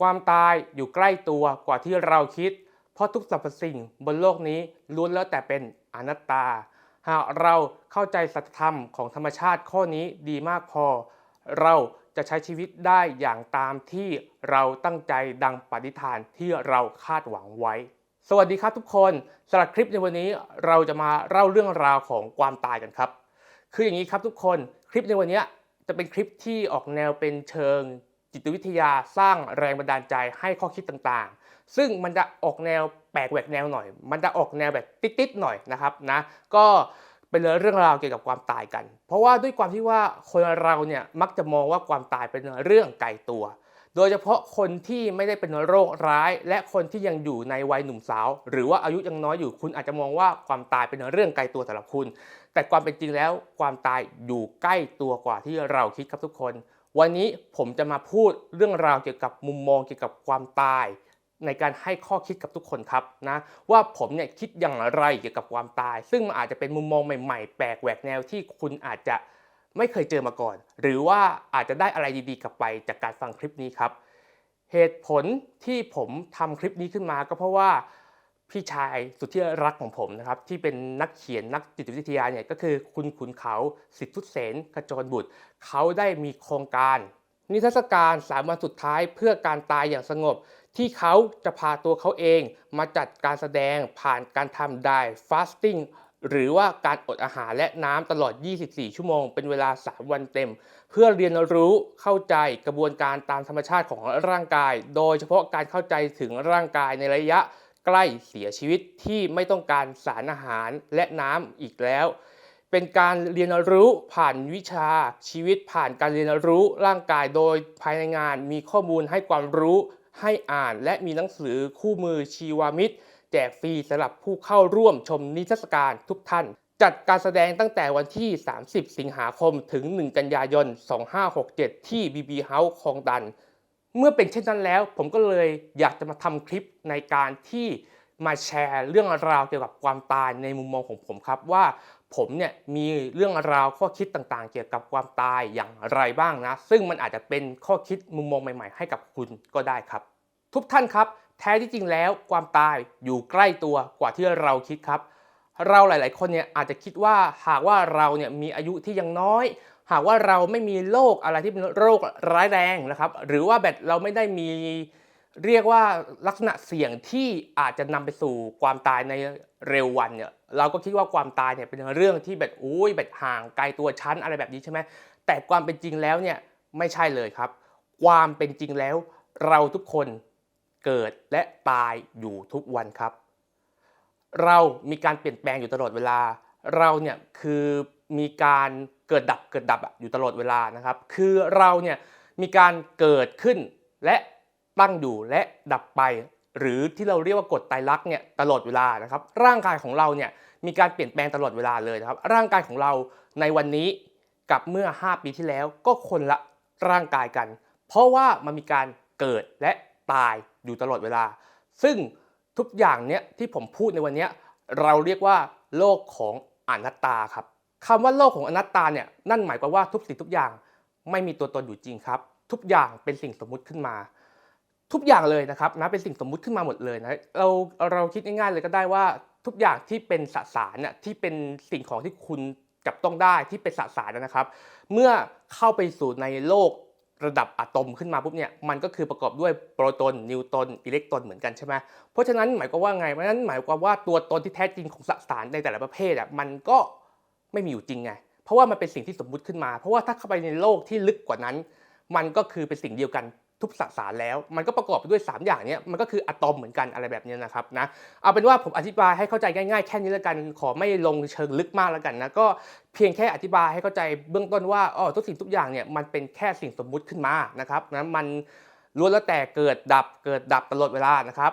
ความตายอยู่ใกล้ตัวกว่าที่เราคิด เพราะทุกสรรพสิ่งบนโลกนี้ล้วนแล้วแต่เป็นอนัตตา หากเราเข้าใจสัจธรรมของธรรมชาติข้อนี้ดีมากพอ เราจะใช้ชีวิตได้อย่างตามที่เราตั้งใจดังปฏิฐานที่เราคาดหวังไว้ สวัสดีครับทุกคนสำหรับคลิปในวันนี้เราจะมาเล่าเรื่องราวของความตายกันครับ คืออย่างนี้ครับทุกคนคลิปในวันนี้จะเป็นคลิปที่ออกแนวเป็นเชิง จิตวิทยาสร้างแรงบันดาลใจให้ข้อคิดต่างๆ ซึ่งมันจะออกแนวแปลกแหวกแนวหน่อย มันจะออกแนวแบบติดๆหน่อยนะครับนะก็เป็นเรื่องราวเกี่ยวกับความตายกัน เพราะว่าด้วยความที่ว่าคนเราเนี่ยมักจะมองว่าความตายเป็นเรื่องไกลตัว โดยเฉพาะคนที่ไม่ได้เป็นโรคร้าย และคนที่ยังอยู่ในวัยหนุ่มสาว หรือว่าอายุยังน้อยอยู่คุณอาจจะมองว่าความตายเป็นเรื่องไกลตัวสำหรับคุณ แต่ความเป็นจริงแล้วความตายอยู่ใกล้ตัวกว่าที่เราคิดครับทุกคน วันนี้ผมจะมาพูดเรื่องราวเกี่ยวกับมุมมองเกี่ยวกับความตาย ในการให้ข้อคิดกับทุกคนครับนะว่าผมเนี่ยคิดอย่างไรเกี่ยวกับความตาย ซึ่งมันอาจจะเป็นมุมมองใหม่ๆ แปลกแหวกแนวที่คุณอาจจะไม่เคยเจอมาก่อน หรือว่าอาจจะได้อะไรดีๆกลับไปจากการฟังคลิปนี้ครับ เหตุผลที่ผมทำคลิปนี้ขึ้นมาก็เพราะว่า พี่ชายสุดที่รักของผมนะครับที่เป็นนักเขียนนักจิตวิทยาเนี่ยก็คือคุณขุนเขาสิทธุเสนขจรบุตร เขาได้มีโครงการ นิทรรศการสามวันสุดท้ายเพื่อการตายอย่างสงบ ที่เขาจะพาตัวเขาเองมาจัดการแสดงผ่านการทำ die fasting หรือว่าการอดอาหารและน้ำตลอด 24 ชั่วโมง เป็นเวลา 3 วันเต็ม เพื่อเรียนรู้เข้าใจกระบวนการตามธรรมชาติของร่างกาย โดยเฉพาะการเข้าใจถึงร่างกายในระยะ ใกล้เสียชีวิตที่ไม่ต้องการสารอาหารและน้ำอีกแล้ว เป็นการเรียนรู้ผ่านวิชาชีวิตผ่านการเรียนรู้ร่างกายโดยภายในงานมีข้อมูลให้ความรู้ให้อ่านและมีหนังสือคู่มือชีวามิตร แจกฟรีสำหรับผู้เข้าร่วมชมนิทรรศการทุกท่าน จัดการแสดงตั้งแต่วันที่ 30 สิงหาคมถึง 1 กันยายน 2567 ที่ BB House คลองดัน เมื่อเป็นเช่นนั้นแล้ว ผมก็เลยอยากจะมาทำคลิปในการที่มาแชร์เรื่องราวเกี่ยวกับความตายในมุมมองของผมครับว่าผมเนี่ยมีเรื่องราวข้อคิดต่างๆ เกี่ยวกับความตายอย่างไรบ้างนะ ซึ่งมันอาจจะเป็นข้อคิดมุมมองใหม่ๆ ให้กับคุณก็ได้ครับ ทุกท่านครับ แท้ที่จริงแล้วความตายอยู่ใกล้ตัวกว่าที่เราคิดครับ เราหลาย ๆ คนเนี่ยอาจจะคิดว่าหากว่าเราเนี่ยมีอายุที่ยังน้อย หากว่าเราไม่มีโรคอะไรที่เป็นโรคร้ายแรงนะครับ หรือว่าแบบเราไม่ได้มีเรียกว่าลักษณะเสี่ยงที่อาจจะนำไปสู่ความตายในเร็ววันเนี่ยเราก็คิดว่าความตายเนี่ยเป็นเรื่องที่แบบอุ้ยแบบห่างไกลตัวชั้นอะไรแบบนี้ใช่ไหมแต่ความเป็นจริงแล้วเนี่ยไม่ใช่เลยครับ ความเป็นจริงแล้วเราทุกคนเกิดและตายอยู่ทุกวันครับ เรามีการเปลี่ยนแปลงอยู่ตลอดเวลา เราเนี่ยคือมีการ เกิดดับเกิดดับอยู่ตลอดเวลานะครับ คือเราเนี่ยมีการเกิดขึ้นและตั้งอยู่และดับไป หรือที่เราเรียกว่ากฎไตรลักษณ์เนี่ยตลอดเวลานะครับ ร่างกายของเราเนี่ยมีการเปลี่ยนแปลงตลอดเวลาเลยนะครับ ร่างกายของเราในวันนี้กับเมื่อ 5 ปีที่แล้วก็คนละร่างกายกัน เพราะว่ามันมีการเกิดและตายอยู่ตลอดเวลา ซึ่งทุกอย่างเนี้ยที่ผมพูดในวันนี้เราเรียกว่าโลกของอนัตตาครับ คำว่าโลกของอนัตตาเนี่ยนั่นหมายความว่าทุกสิ่งทุกอย่างไม่มีตัวตนอยู่จริงครับ ทุกอย่างเป็นสิ่งสมมุติขึ้นมา ทุกอย่างเลยนะครับนะเป็นสิ่งสมมุติขึ้นมาหมดเลยนะเราเราคิดง่ายๆเลยก็ได้ว่าทุกอย่างที่เป็นสสารเนี่ยที่เป็นสิ่งของที่คุณจับต้องได้ที่เป็นสสารนะครับ เมื่อเข้าไปสู่ในโลกระดับอะตอมขึ้นมาปุ๊บเนี่ยมันก็คือประกอบด้วยโปรตอนนิวตรอนอิเล็กตรอนเหมือนกันใช่ไหมเพราะฉะนั้นหมายความว่าไงเพราะฉะนั้นหมายความว่าตัวตนที่แท้จริงของสสารในแต่ละประเภทอะมันก็ ไม่มีอยู่จริงไง เพราะว่ามันเป็นสิ่งที่สมมุติขึ้นมา เพราะว่าถ้าเข้าไปในโลกที่ลึกกว่านั้น มันก็คือเป็นสิ่งเดียวกันทุกสสารแล้ว มันก็ประกอบไปด้วย 3 อย่างนี้มันก็คืออะตอมเหมือนกันอะไรแบบนี้นะครับนะเอาเป็นว่าผมอธิบายให้เข้าใจง่ายๆแค่นี้แล้วกันขอไม่ลงเชิงลึกมากแล้วกันนะก็เพียงแค่อธิบายให้เข้าใจเบื้องต้นว่าอ๋อทุกสิ่งทุกอย่างเนี่ยมันเป็นแค่สิ่งสมมุติขึ้นมานะครับนะมันล้วนแล้วแต่เกิดดับเกิดดับตลอดเวลานะครับ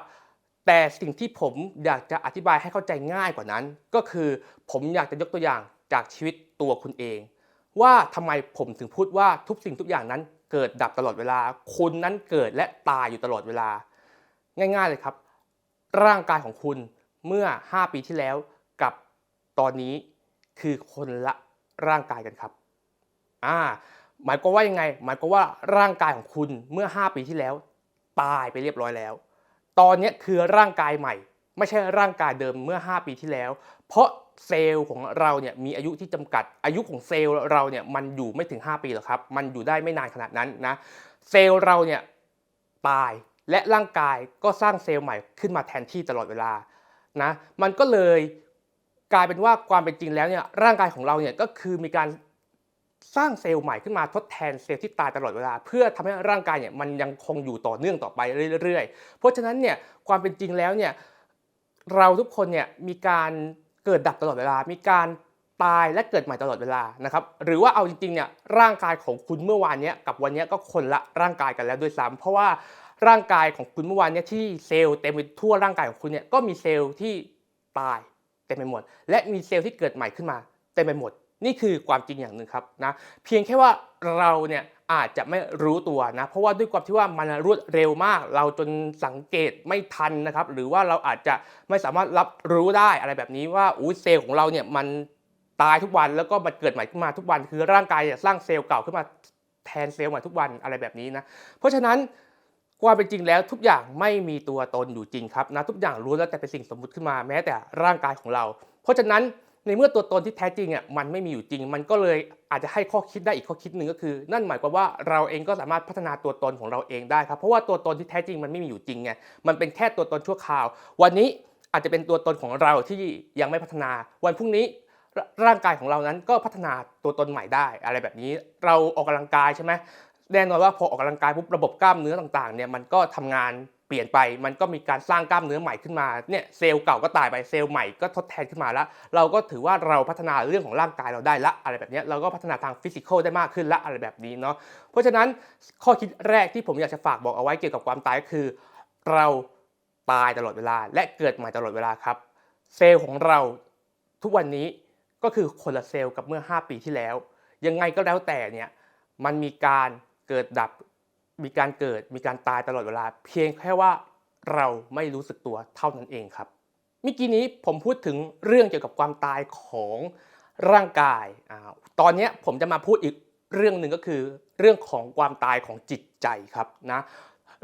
แต่สิ่งที่ผมอยากจะอธิบายให้เข้าใจง่ายกว่านั้น ก็คือผมอยากจะยกตัวอย่าง จากชีวิตตัวคุณเอง ว่าทำไมผมถึงพูดว่าทุกสิ่งทุกอย่างนั้นเกิดดับตลอดเวลาคุณนั้นเกิดและตายอยู่ตลอดเวลา ง่าย ๆเลยครับ ร่างกายของคุณเมื่อ 5 ปีที่แล้วกับตอนนี้คือคนละร่างกายกันครับอ่าหมายความว่ายังไง หมายความว่าร่างกายของคุณเมื่อ 5 ปีที่แล้ว ตายไปเรียบร้อยแล้ว ตอนนี้คือร่างกายใหม่ ไม่ใช่ร่างกายเดิมเมื่อ 5 ปีที่แล้ว เพราะ เซลล์ของเราเนี่ยมีอายุที่จำกัด อายุของเซลล์เราเนี่ยมันอยู่ไม่ถึง 5 ปีหรอกครับ มันอยู่ได้ไม่นานขนาดนั้นนะเซลล์เราเนี่ยตายและร่างกายก็สร้างเซลล์ใหม่ขึ้นมาแทนที่ตลอดเวลานะมันก็เลยกลายเป็นว่าความเป็นจริงแล้วเนี่ยร่างกายของเราเนี่ยก็คือมีการสร้างเซลล์ใหม่ขึ้นมาทดแทนเซลล์ที่ตายตลอดเวลา เพื่อทำให้ร่างกายเนี่ยมันยังคงอยู่ต่อเนื่องต่อไปเรื่อยๆ เพราะฉะนั้นเนี่ยความเป็นจริงแล้วเนี่ยเราทุกคนเนี่ยมีการ เกิดดับตลอดเวลา มีการตายและเกิดใหม่ตลอดเวลานะครับหรือว่าเอาจริงๆเนี่ยร่างกายของคุณเมื่อวานนี้กับวันนี้ก็คนละร่างกายกันแล้วด้วยซ้ำเพราะว่าร่างกายของคุณเมื่อวานนี้ที่เซลล์เต็มไปทั่วร่างกายของคุณเนี่ยก็มีเซลล์ที่ตายเต็มไปหมด และมีเซลล์ที่เกิดใหม่ขึ้นมาเต็มไปหมด นี่คือความจริงอย่างหนึ่งครับนะเพียงแค่ว่าเราเนี่ย อาจจะไม่รู้ตัวนะ เพราะว่าด้วยความที่ว่ามันรวดเร็วมาก เราจนสังเกตไม่ทันนะครับ หรือว่าเราอาจจะไม่สามารถรับรู้ได้อะไรแบบนี้ว่าอู้เซลล์ของเราเนี่ยมันตายทุกวันแล้วก็มันเกิดใหม่ขึ้นมาทุกวัน คือร่างกายเนี่ยสร้างเซลล์เก่าขึ้นมาแทนเซลล์ใหม่ทุกวันอะไรแบบนี้นะ เพราะฉะนั้นความเป็นจริงแล้วทุกอย่างไม่มีตัวตนอยู่จริงครับนะทุกอย่างล้วนแล้วแต่เป็นสิ่งสมมุติขึ้นมาแม้แต่ร่างกายของเรา เพราะฉะนั้น ในเมื่อตัวตนที่แท้จริงอะมันไม่มีอยู่จริง มันก็เลยอาจจะให้ข้อคิดได้อีกข้อคิดหนึ่งก็คือ นั่นหมายความว่าเราเองก็สามารถพัฒนาตัวตนของเราเองได้ครับเพราะว่าตัวตนที่แท้จริงมันไม่มีอยู่จริงไงมันเป็นแค่ตัวตนชั่วคราว วันนี้อาจจะเป็นตัวตนของเราที่ยังไม่พัฒนา วันพรุ่งนี้ร่างกายของเรานั้นก็พัฒนาตัวตนใหม่ได้ อะไรแบบนี้เราออกกำลังกายใช่ไหมแน่นอนว่าพอออกกำลังกายปุ๊บระบบกล้ามเนื้อต่างๆเนี่ยมันก็ทำงาน ปลี่ยนไป มันก็มีการสร้างกล้ามเนื้อใหม่ขึ้นมาเนี่ยเซลล์เก่าก็ตายไปเซลล์ใหม่ก็ทดแทนขึ้นมาแล้ว เราก็ถือว่าเราพัฒนาเรื่องของร่างกายเราได้ละอะไรแบบนี้เราก็พัฒนาทางฟิสิกอลได้มากขึ้นละอะไรแบบนี้เนาะเพราะฉะนั้นข้อคิดแรกที่ผมอยากจะฝากบอกเอาไว้เกี่ยวกับความตายก็คือ เราตายตลอดเวลา และเกิดใหม่ตลอดเวลาครับ เซลล์ของเราทุกวันนี้ก็คือคนละเซลล์กับเมื่อ 5 ปีที่แล้ว ยังไงก็แล้วแต่เนี่ยมันมีการเกิดดับ มีการเกิดมีการตายตลอดเวลา เพียงแค่ว่าเราไม่รู้สึกตัวเท่านั้นเองครับเมื่อกี้นี้ผมพูดถึงเรื่องเกี่ยวกับความตายของร่างกายอ่าตอนนี้ผมจะมาพูดอีกเรื่องหนึ่งก็คือ เรื่องของความตายของจิตใจครับนะ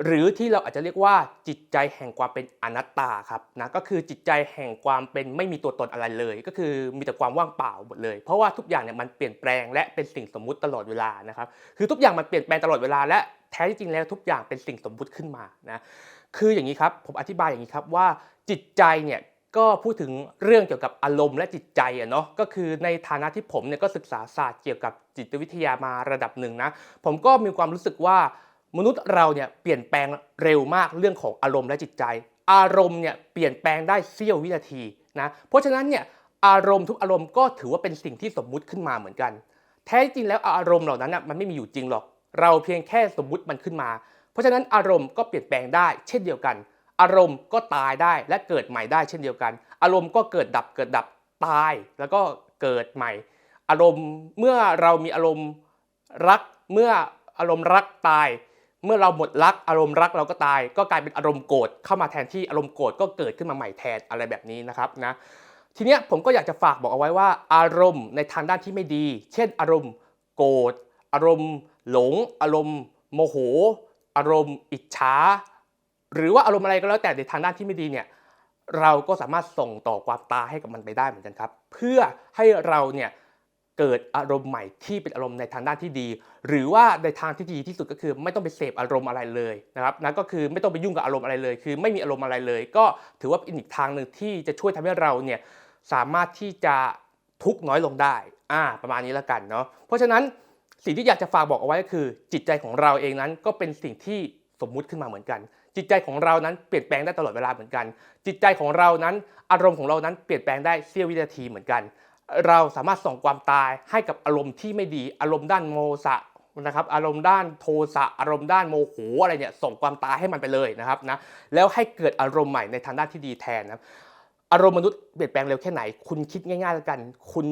หรือที่เราอาจจะเรียกว่าจิตใจแห่งความเป็นอนัตตาครับนะก็คือจิตใจแห่งความเป็นไม่มีตัวตนอะไรเลย ก็คือมีแต่ความว่างเปล่าหมดเลย เพราะว่าทุกอย่างเนี่ยมันเปลี่ยนแปลงและเป็นสิ่งสมมุติตลอดเวลานะครับคือทุกอย่างมันเปลี่ยนแปลงตลอดเวลาและ แท้ที่จริงแล้วทุกอย่างเป็นสิ่งสมมุติขึ้นมานะคืออย่างนี้ครับผมอธิบายอย่างนี้ครับว่าจิตใจเนี่ยก็พูดถึงเรื่องเกี่ยวกับอารมณ์และจิตใจอะเนาะก็คือในฐานะที่ผมเนี่ยก็ศึกษาศาสตร์เกี่ยวกับจิตวิทยามาระดับหนึ่งนะผมก็มีความรู้สึกว่ามนุษย์เราเนี่ยเปลี่ยนแปลงเร็วมากเรื่องของอารมณ์และจิตใจ อารมณ์เนี่ยเปลี่ยนแปลงได้เสี้ยววินาทีนะเพราะฉะนั้นเนี่ยอารมณ์ทุกอารมณ์ก็ถือว่าเป็นสิ่งที่สมมุติขึ้นมาเหมือนกัน แท้จริงแล้วอารมณ์เหล่านั้นน่ะมันไม่มีอยู่จริงหรอก เราเพียงแค่สมมุติมันขึ้นมา เพราะฉะนั้นอารมณ์ก็เปลี่ยนแปลงได้ เช่นเดียวกัน อารมณ์ก็ตายได้และเกิดใหม่ได้เช่นเดียวกัน อารมณ์ก็เกิดดับเกิดดับตายแล้วก็เกิดใหม่ อารมณ์เมื่อเรามีอารมณ์รักเมื่ออารมณ์รักตาย เมื่อเราหมดรักอารมณ์รักเราก็ตาย ก็กลายเป็นอารมณ์โกรธเข้ามาแทนที่อารมณ์โกรธก็เกิดขึ้นมาใหม่แทนอะไรแบบนี้นะครับนะทีเนี้ยผมก็อยากจะฝากบอกเอาไว้ว่า อารมณ์ในทางด้านที่ไม่ดี เช่น อารมณ์โกรธอารมณ์ หลงอารมณ์โมโห อารมณ์อิจฉาหรือว่าอารมณ์อะไรก็แล้วแต่ในทางด้านที่ไม่ดีเนี่ยเราก็สามารถส่งต่อความตาให้กับมันไปได้เหมือนกันครับ เพื่อให้เราเนี่ยเกิดอารมณ์ใหม่ที่เป็นอารมณ์ในทางด้านที่ดี หรือว่าในทางที่ดีที่สุดก็คือไม่ต้องไปเสพอารมณ์อะไรเลยนะครับนั่นก็คือไม่ต้องไปยุ่งกับอารมณ์อะไรเลย คือไม่มีอารมณ์อะไรเลย ก็ถือว่าเป็นอีกทางหนึ่งที่จะช่วยทำให้เราเนี่ยสามารถที่จะทุกข์น้อยลงได้อ่าประมาณนี้แล้วกันเนาะเพราะฉะนั้น สิ่งที่อยากจะฝากบอกเอาไว้ก็คือ จิตใจของเราเองนั้นก็เป็นสิ่งที่สมมุติขึ้นมาเหมือนกัน จิตใจของเรานั้นเปลี่ยนแปลงได้ตลอดเวลาเหมือนกัน จิตใจของเรานั้นอารมณ์ของเรานั้นเปลี่ยนแปลงได้เสี้ยววินาทีเหมือนกัน เราสามารถส่งความตายให้กับอารมณ์ที่ไม่ดีอารมณ์ด้านโมสะนะครับอารมณ์ด้านโทสะอารมณ์ด้านโมโหอะไรเนี่ยส่งความตายให้มันไปเลยนะครับนะแล้วให้เกิดอารมณ์ใหม่ในทางด้านที่ดีแทนนะครับ อารมณ์มนุษย์เปลี่ยนแปลงเร็วแค่ไหน คุณคิดง่ายๆแล้วกัน คุณ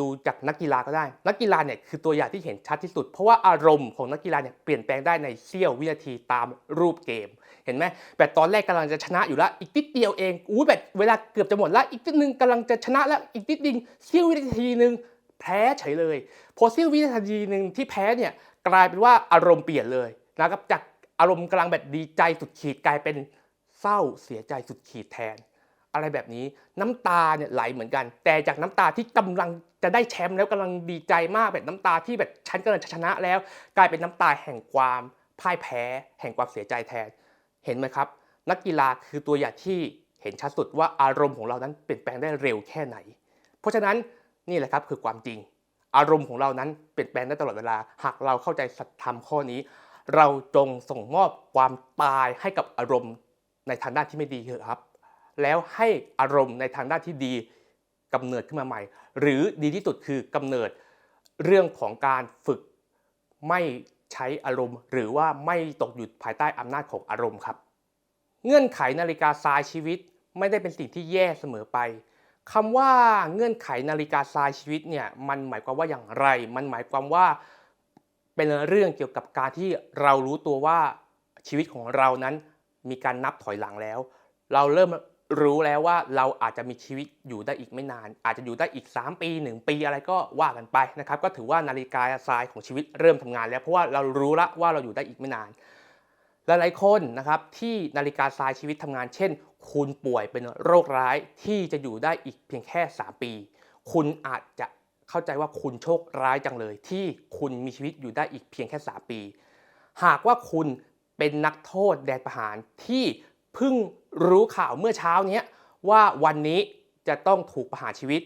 ดูจากนักกีฬาก็ได้ นักกีฬาเนี่ยคือตัวอย่างที่เห็นชัดที่สุด เพราะว่าอารมณ์ของนักกีฬาเนี่ยเปลี่ยนแปลงได้ในเสี้ยววินาทีตามรูปเกม เห็นไหมแบบตอนแรกกำลังจะชนะอยู่แล้ว อีกนิดเดียวเองอู้แบบเวลาเกือบจะหมดแล้ว อีกนิดนึงกำลังจะชนะแล้ว อีกนิดนึงเสี้ยววินาทีนึงแพ้เฉยเลย พอเสี้ยววินาทีนึงที่แพ้เนี่ยกลายเป็นว่าอารมณ์เปลี่ยนเลยนะครับ จากอารมณ์กำลังแบบดีใจสุดขีดกลายเป็นเศร้าเสียใจสุดขีดแทน อะไรแบบนี้น้ำตาเนี่ยไหลเหมือนกัน แต่จากน้ำตาที่กำลังจะได้แชมป์แล้วกำลังดีใจมากแบบน้ำตาที่แบบฉันกำลังชนะแล้ว กลายเป็นน้ำตาแห่งความพ่ายแพ้ แห่งความเสียใจแทน เห็นไหมครับ นักกีฬาคือตัวอย่างที่เห็นชัดสุดว่าอารมณ์ของเรานั้นเปลี่ยนแปลงได้เร็วแค่ไหน เพราะฉะนั้นนี่แหละครับคือความจริง อารมณ์ของเรานั้นเปลี่ยนแปลงได้ตลอดเวลา หากเราเข้าใจสัจธรรมข้อนี้ เราจงส่งมอบความตายให้กับอารมณ์ในทางด้านที่ไม่ดีเถอะครับ แล้วให้อารมณ์ในทางด้านที่ดีกำเนิดขึ้นมาใหม่ หรือดีที่สุดคือกำเนิดเรื่องของการฝึกไม่ใช้อารมณ์ หรือว่าไม่ตกอยู่ภายใต้อำนาจของอารมณ์ครับ เงื่อนไขนาฬิกาทรายชีวิตไม่ได้เป็นสิ่งที่แย่เสมอไปคำว่าเงื่อนไขนาฬิกาทรายชีวิตเนี่ยมันหมายความว่าอย่างไร มันหมายความว่าเป็นเรื่องเกี่ยวกับการที่เรารู้ตัวว่าชีวิตของเรานั้นมีการนับถอยหลังแล้ว เราเริ่ม รู้แล้วว่าเราอาจจะมีชีวิตอยู่ได้อีกไม่นาน อาจจะอยู่ได้อีก 3 ปี 1 ปีอะไรก็ว่ากันไปนะครับ ก็ถือว่านาฬิกาทรายของชีวิตเริ่มทำงาน แล้วเพราะว่าเรารู้ละว่าเราอยู่ได้อีกไม่นาน หลายๆคนนะครับที่นาฬิกาทรายชีวิตทำงาน เช่น คุณป่วยเป็นโรคร้ายที่จะอยู่ได้อีกเพียงแค่ 3 ปี คุณอาจจะเข้าใจว่าคุณโชคร้ายจังเลย ที่คุณมีชีวิตอยู่ได้อีกเพียงแค่ 3 ปี หากว่าคุณเป็นนักโทษแดนประหารที่ เพิ่งรู้ข่าวเมื่อเช้านี้ว่าวันนี้จะต้องถูกประหารชีวิต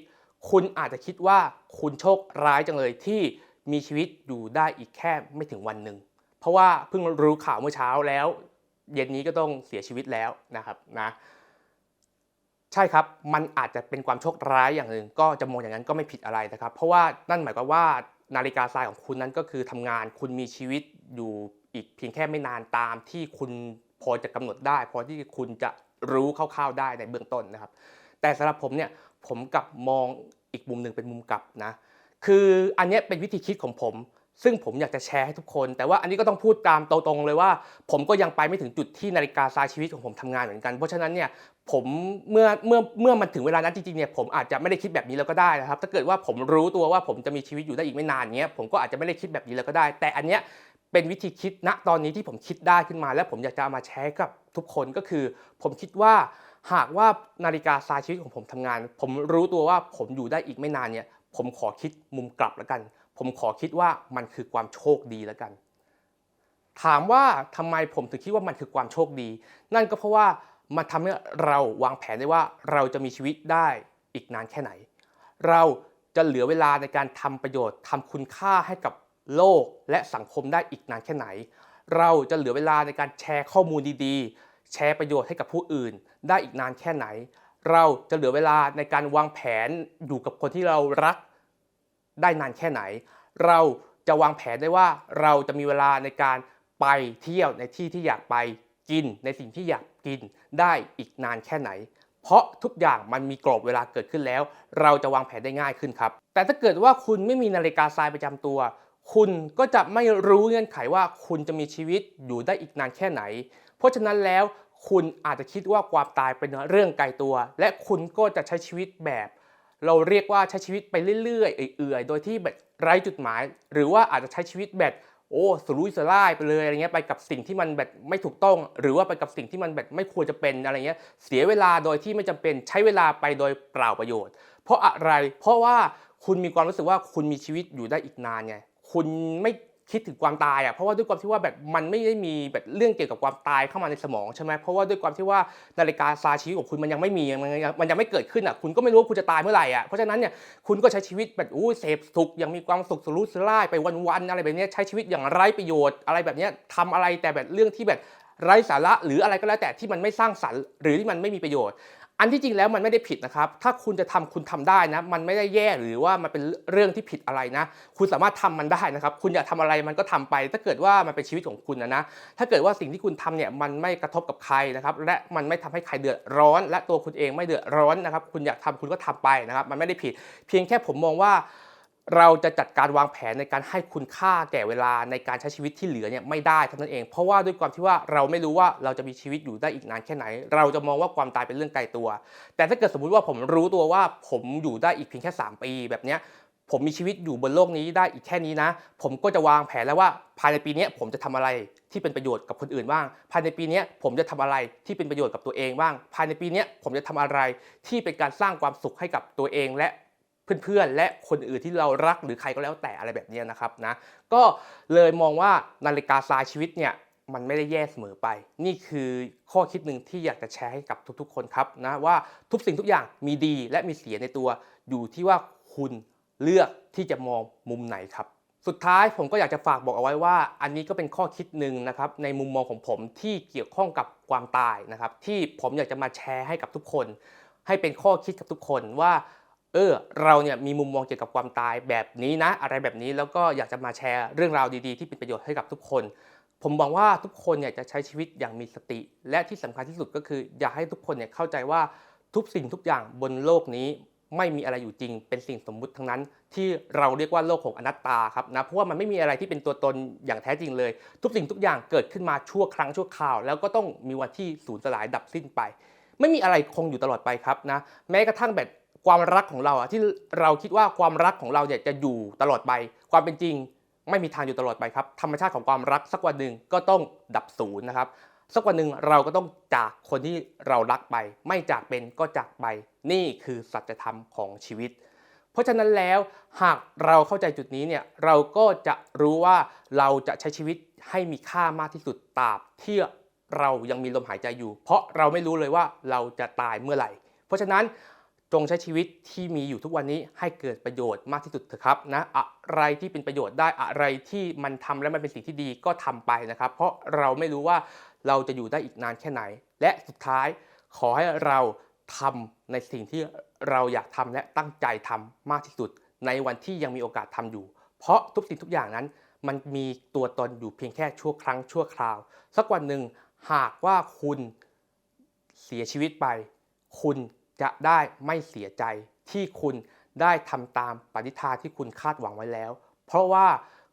คุณอาจจะคิดว่าคุณโชคร้ายจังเลยที่มีชีวิตอยู่ได้อีกแค่ไม่ถึงวันหนึ่งเพราะว่าเพิ่งรู้ข่าวเมื่อเช้าแล้ว เย็นนี้ก็ต้องเสียชีวิตแล้วนะครับนะใช่ครับ มันอาจจะเป็นความโชคร้ายอย่างหนึ่งก็จะมองอย่างนั้นก็ไม่ผิดอะไรนะครับ เพราะว่านั่นหมายความว่านาฬิกาทรายของคุณนั้นก็คือทำงานคุณมีชีวิตอยู่อีกเพียงแค่ไม่นานตามที่คุณ พอจะกำหนดได้ พอที่คุณจะรู้คร่าวๆได้ในเบื้องต้นนะครับ แต่สำหรับผมเนี่ยผมกลับมองอีกมุมหนึ่งเป็นมุมกลับนะคืออันนี้เป็นวิธีคิดของผม ซึ่งผมอยากจะแชร์ให้ทุกคน แต่ว่าอันนี้ก็ต้องพูดตามตรงๆเลยว่า ผมก็ยังไปไม่ถึงจุดที่นาฬิกาทรายชีวิตของผมทำงานเหมือนกัน เพราะฉะนั้นเนี่ยผมเมื่อเมื่อเมื่อมันถึงเวลานั้นจริงๆเนี่ยผมอาจจะไม่ได้คิดแบบนี้แล้วก็ได้นะครับ ถ้าเกิดว่าผมรู้ตัวว่าผมจะมีชีวิตอยู่ได้อีกไม่นานเงี้ยผมก็อาจจะไม่ได้คิดแบบนี้แล้วก็ได้ แต่อันเนี้ย เป็นวิธีคิดณตอนนี้ที่ผมคิดได้ขึ้นมา และผมอยากจะเอามาแชร์กับทุกคนก็คือ ผมคิดว่าหากว่านาฬิกาทรายชีวิตของผมทำงาน ผมรู้ตัวว่าผมอยู่ได้อีกไม่นานเนี่ยผมขอคิดมุมกลับแล้วกัน ผมขอคิดว่ามันคือความโชคดีแล้วกัน ถามว่าทำไมผมถึงคิดว่ามันคือความโชคดี นั่นก็เพราะว่ามันทำให้เราวางแผนได้ว่าเราจะมีชีวิตได้อีกนานแค่ไหน เราจะเหลือเวลาในการทำประโยชน์ทำคุณค่าให้กับ โลกและสังคมได้อีกนานแค่ไหน เราจะเหลือเวลาในการแชร์ข้อมูลดีๆ แชร์ประโยชน์ให้กับผู้อื่น ได้อีกนานแค่ไหน เราจะเหลือเวลาในการวางแผนอยู่กับคนที่เรารัก ได้นานแค่ไหน เราจะวางแผนได้ว่าเราจะมีเวลาในการไปเที่ยวในที่ที่อยากไปกินในสิ่งที่อยากกินได้อีกนานแค่ไหน เพราะทุกอย่างมันมีกรอบเวลาเกิดขึ้นแล้ว เราจะวางแผนได้ง่ายขึ้นครับ แต่ถ้าเกิดว่าคุณไม่มีนาฬิกาทรายประจำตัว คุณก็จะไม่รู้เงื่อนไขว่าคุณจะมีชีวิตอยู่ได้อีกนานแค่ไหน เพราะฉะนั้นแล้วคุณอาจจะคิดว่าความตายเป็นเรื่องไกลตัว และคุณก็จะใช้ชีวิตแบบ เราเรียกว่าใช้ชีวิตไปเรื่อยๆ เอื่อยๆ โดยที่แบบไร้จุดหมาย หรือว่าอาจจะใช้ชีวิตแบบโอ้สุรุ่ยสุร่ายไปเลยอะไรเงี้ยไปกับสิ่งที่มันแบบไม่ถูกต้อง หรือว่าไปกับสิ่งที่มันแบบไม่ควรจะเป็นอะไรเงี้ยเสียเวลาโดยที่ไม่จำเป็นใช้เวลาไปโดยเปล่าประโยชน์ เพราะอะไรเพราะว่าคุณมีความรู้สึกว่าคุณมีชีวิตอยู่ได้อีกนานไง คุณไม่คิดถึงความตายอะเพราะว่าด้วยความที่ว่าแบบมันไม่ได้มีแบบเรื่องเกี่ยวกับความตายเข้ามาในสมองใช่ไหมเพราะว่าด้วยความที่ว่านาฬิกาทราชีวิของคุณมันยังไม่มีมันยังมันยังไม่เกิดขึ้นอะคุณก็ไม่รู้ว่าคุณจะตายเมื่อไหร่อะเพราะฉะนั้นเนี่ยคุณก็ใช้ชีวิตแบบอู้เสพสุขอย่างมีความสุขสุรุ่ยสุร่ายไปวันๆอะไรแบบนี้ใช้ชีวิตอย่างไร้ประโยชน์อะไรแบบนี้ยทำอะไรแต่แบบเรื่องที่แบบไร้สาระหรืออะไรก็แล้วแต่ที่มันไม่สร้างสรรค์หรือที่มันไม่มีประโยชน์ อันที่จริงแล้วมันไม่ได้ผิดนะครับ ถ้าคุณจะทำคุณทำได้นะ มันไม่ได้แย่หรือว่ามันเป็นเรื่องที่ผิดอะไรนะ คุณสามารถทำมันได้นะครับ คุณอยากทำอะไรมันก็ทำไป ถ้าเกิดว่ามันเป็นชีวิตของคุณนะนะ ถ้าเกิดว่าสิ่งที่คุณทำเนี่ยมันไม่กระทบกับใครนะครับ และมันไม่ทำให้ใครเดือดร้อน และตัวคุณเองไม่เดือดร้อนนะครับ คุณอยากทำคุณก็ทำไปนะครับ มันไม่ได้ผิด เพียงแค่ผมมองว่า เราจะจัดการวางแผนในการให้คุณค่าแก่เวลาในการใช้ชีวิตที่เหลือเนี่ยไม่ได้เท่านั้นเอง เพราะว่าด้วยความที่ว่าเราไม่รู้ว่าเราจะมีชีวิตอยู่ได้อีกนานแค่ไหน เราจะมองว่าความตายเป็นเรื่องไกลตัว แต่ถ้าเกิดสมมุติว่าผมรู้ตัวว่าผมอยู่ได้อีกเพียงแค่ 3 ปีแบบเนี้ยผมมีชีวิตอยู่บนโลกนี้ได้อีกแค่นี้นะ ผมก็จะวางแผนแล้วว่าภายในปีนี้ผมจะทำอะไรที่เป็นประโยชน์กับคนอื่นบ้าง ภายในปีนี้ผมจะทำอะไรที่เป็นประโยชน์กับตัวเองบ้าง ภายในปีนี้ผมจะทำอะไรที่เป็นการสร้างความสุขให้กับตัวเองและ เพื่อนๆ และคนอื่นที่เรารักหรือใครก็แล้วแต่อะไรแบบนี้นะครับนะก็เลยมองว่านาฬิกาทรายชีวิตเนี่ยมันไม่ได้แย่เสมอไป นี่คือข้อคิดหนึ่งที่อยากจะแชร์ให้กับทุกๆ คนครับนะว่าทุกสิ่งทุกอย่างมีดีและมีเสียในตัวอยู่ที่ว่าคุณเลือกที่จะมองมุมไหนครับสุดท้ายผมก็อยากจะฝากบอกเอาไว้ว่า อันนี้ก็เป็นข้อคิดหนึ่งนะครับในมุมมองของผมที่เกี่ยวข้องกับความตายนะครับที่ผมอยากจะมาแชร์ให้กับทุกคน ให้เป็นข้อคิดกับทุกคนว่า เออเราเนี่ยมีมุมมองเกี่ยวกับความตายแบบนี้นะ อะไรแบบนี้แล้วก็อยากจะมาแชร์เรื่องราวดีๆ ที่เป็นประโยชน์ให้กับทุกคน ผมหวังว่าทุกคนเนี่ยจะใช้ชีวิตอย่างมีสติ และที่สำคัญที่สุดก็คือ อยากให้ทุกคนเนี่ยเข้าใจว่าทุกสิ่งทุกอย่างบนโลกนี้ไม่มีอะไรอยู่จริง เป็นสิ่งสมมุติทั้งนั้น ที่เราเรียกว่าโลกของอนัตตาครับนะเพราะว่ามันไม่มีอะไรที่เป็นตัวตนอย่างแท้จริงเลย ทุกสิ่งทุกอย่างเกิดขึ้นมาชั่วครั้งชั่วคราว แล้วก็ต้องมีวันที่สูญสลายดับสิ้นไป ไม่มีอะไรคงอยู่ตลอดไปครับนะแม้กระทั่งแบบ ความรักของเราอะที่เราคิดว่าความรักของเราเนี่ยจะอยู่ตลอดไป ความเป็นจริงไม่มีทางอยู่ตลอดไปครับธรรมชาติของความรักสักวันหนึ่งก็ต้องดับศูนย์นะครับสักวันหนึ่งเราก็ต้องจากคนที่เรารักไป ไม่จากเป็นก็จากไป นี่คือสัจธรรมของชีวิต เพราะฉะนั้นแล้วหากเราเข้าใจจุดนี้เนี่ยเราก็จะรู้ว่าเราจะใช้ชีวิตให้มีค่ามากที่สุดตราบที่เรายังมีลมหายใจอยู่ เพราะเราไม่รู้เลยว่าเราจะตายเมื่อไหร่ เพราะฉะนั้น จงใช้ชีวิตที่มีอยู่ทุกวันนี้ให้เกิดประโยชน์มากที่สุดเถอะครับนะอะไรที่เป็นประโยชน์ได้อะไรที่มันทำแล้วมันเป็นสิ่งที่ดีก็ทำไปนะครับ เพราะเราไม่รู้ว่าเราจะอยู่ได้อีกนานแค่ไหน และสุดท้ายขอให้เราทำในสิ่งที่เราอยากทำและตั้งใจทำมากที่สุด ในวันที่ยังมีโอกาสทำอยู่ เพราะทุกสิ่งทุกอย่างนั้น มันมีตัวตนอยู่เพียงแค่ชั่วครั้งชั่วคราว สักวันหนึ่งหากว่าคุณเสียชีวิตไป คุณ จะได้ไม่เสียใจที่คุณได้ทำตามปณิธานที่คุณคาดหวังไว้แล้ว เพราะว่า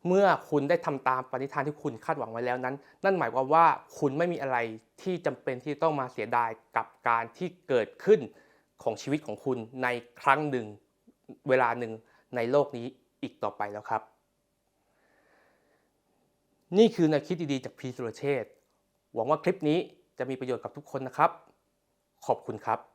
เมื่อคุณได้ทำตามปณิธานที่คุณคาดหวังไว้แล้วนั้น นั่นหมายความว่าคุณไม่มีอะไรที่จำเป็นที่ต้องมาเสียดายกับการที่เกิดขึ้นของชีวิตของคุณในครั้งหนึ่งเวลาหนึ่งในโลกนี้อีกต่อไปแล้วครับ นี่คือแนวคิดดีๆ จากพีสุรเชษหวังว่าคลิปนี้จะมีประโยชน์กับทุกคนนะครับ ขอบคุณครับ